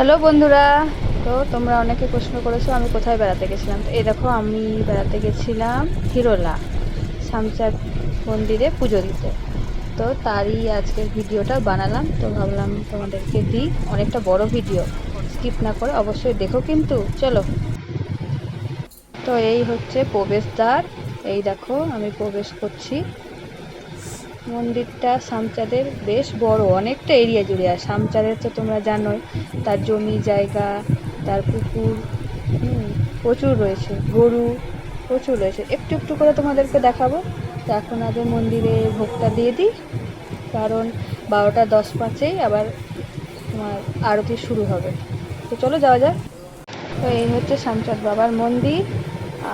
Hello বন্ধুরা, তো তোমরা অনেকে প্রশ্ন করেছ আমি কোথায় বেড়াতে গেছিলাম। তো এই দেখো, আমি বেড়াতে গেছিলাম হিরোলা, শামচাঁদ মন্দিরে পুজো দিতে। তো তারই আজকের ভিডিওটা বানালাম, তো ভাবলাম তোমাদেরকে দিই অনেকটা বড় ভিডিও। স্কিপ না করে অবশ্যই দেখো কিন্তু, চলো। তো এই হচ্ছে প্রবেশদ্বার, এই দেখো আমি প্রবেশ করছি। মন্দিরটা শামচাঁদের বেশ বড়, অনেকটা এরিয়া জুড়ে। আর শামচাঁদের তো তোমরা জানোই, তার জমি জায়গা, তার পুকুর প্রচুর রয়েছে, গরু প্রচুর রয়েছে। একটু একটু করে তোমাদেরকে দেখাবো। তো এখন আগে মন্দিরে ভোগটা দিয়ে দিই, কারণ বারোটা দশ পাঁচেই আবার তোমার আরতি শুরু হবে। তো চলো যাওয়া যাক। তো এই হচ্ছে শামচাঁদ বাবার মন্দির,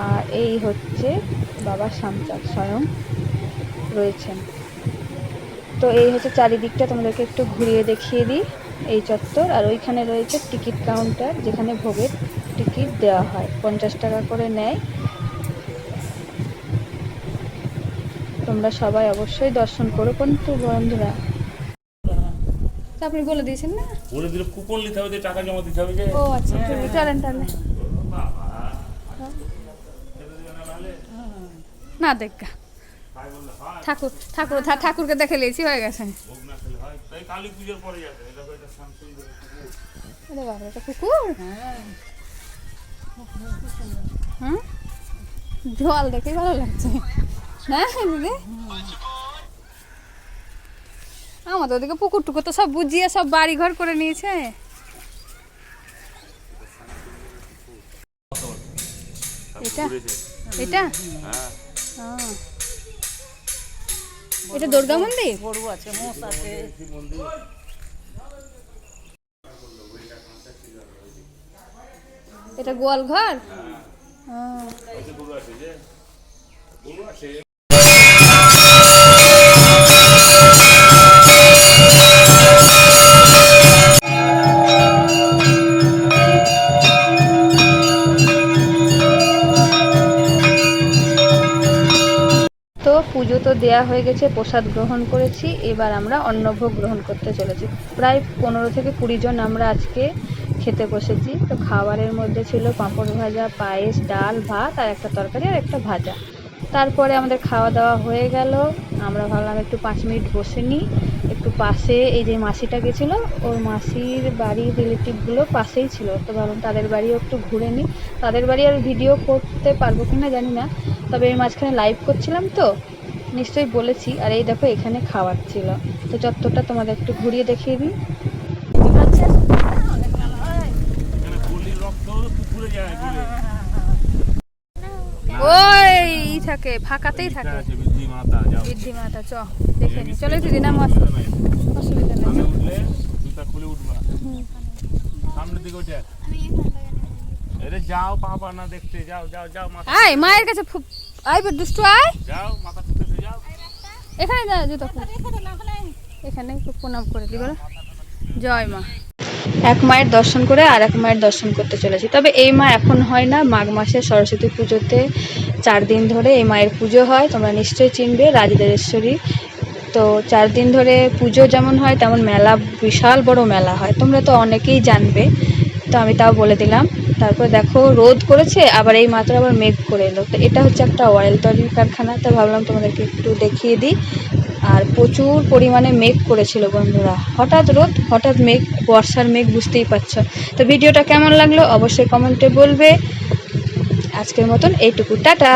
আর এই হচ্ছে বাবা শামচাঁদ স্বয়ং রয়েছেন। তো এই হচ্ছে চারিদিকটা তোমাদেরকে একটু ঘুরিয়ে দেখিয়ে দিই। এই চত্বর আর ওইখানে রয়েছে টিকিট কাউন্টার যেখানে ভোগের টিকিট দেওয়া হয়। পঞ্চাশ টাকা করে নেয়। তোমরা সবাই অবশ্যই দর্শন করো কিন্তু বন্ধুরা। তো আপনি বলে দিয়েছেন না? বলে দিলে কুপন নিতে হবে টাকা জমা দিতে হবে যে। ও আচ্ছা চলেন তাহলে। না দেখা। ঠাকুর ঠাকুর ঠাকুরকে দেখে লিয়েছি হয়ে গেছে। হয় বাবা এটা কুকুর? জল দেখে ভালো লাগছে। না দিদি? আমাদের ওদিকে পুকুর টুকুর তো সব বুঝিয়ে সব বাড়ি ঘর করে নিয়েছে। এটা? এটা? হ্যাঁ। এটা দুর্গা মন্দির? গরু আছে মোষ আছে। এটা গোয়াল ঘর? ও। পুজো তো দেয়া হয়ে গেছে, প্রসাদ গ্রহণ করেছি, এবার আমরা অন্নভোগ গ্রহণ করতে চলেছি। প্রায় পনেরো থেকে কুড়ি জন আমরা আজকে খেতে বসেছি। তো খাবারের মধ্যে ছিল পাঁপড় ভাজা, পায়েস, ডাল, ভাত আর একটা তরকারি আর একটা ভাজা। তারপরে আমাদের খাওয়া দাওয়া হয়ে গেল। আমরা ভাবলাম একটু পাঁচ মিনিট বসে নিই। একটু পাশে এই যে মাসিটা গেছিল, ওর মাসির বাড়ির রিলেটিভগুলো পাশেই ছিল। তো ভাবলাম তাদের বাড়িও একটু ঘুরে নিই। তাদের বাড়ি আর ভিডিও করতে পারব কি না জানি না। তবে এর মাঝখানে লাইভ করছিলাম তো। নিশ্চয়ই বলেছি। আর এই দেখো এখানে খাওয়ার ছিল। তো চত্বরটা তোমাদের একটু ঘুরিয়ে দেখিয়ে দিই। ওই থাকে ফাঁকাতেই থাকে। বৃদ্ধি মাতা যাও বৃদ্ধি মাতা চ দেখে নি। চলে দিদি না মাস অসুবিধা নেই। সামনে উঠলে জুতা খুলে উঠবা। সামনের দিকে ওঠে এরে যাও পাবা না দেখতে। যাও যাও যাও মায়ের কাছে বে দুষ্টু আয়। যাও মাথা যাও এখানে যা জুতো এখানে প্রণাম করে জয় মা। এক মায়ের দর্শন করে আর এক মায়ের দর্শন করতে চলেছি। তবে এই মা এখন হয় না মাঘ মাসে সরস্বতী পুজোতে চার দিন ধরে এই মায়ের পুজো হয় তোমরা নিশ্চয়ই চিনবে রাজদেশ্বরী তো চার দিন ধরে পুজো যেমন হয় তেমন মেলা বিশাল বড় মেলা হয়। তোমরা তো অনেকেই জানবে। তো আমি তাও বলে দিলাম। তারপর দেখো রোদ করেছে, আবার এই মাত্র আবার মেঘ করে এলো। তো এটা হচ্ছে একটা অয়েল তৈরির কারখানা। তো ভাবলাম তোমাদেরকে একটু দেখিয়ে দিই। আর প্রচুর পরিমাণে মেঘ করেছিল বন্ধুরা। হঠাৎ রোদ, হঠাৎ মেঘ, বর্ষার মেঘ, বুঝতেই পারছ। তো ভিডিওটা কেমন লাগল অবশ্যই কমেন্টে বলবে। আজকের মতন এইটুকু। টাটা!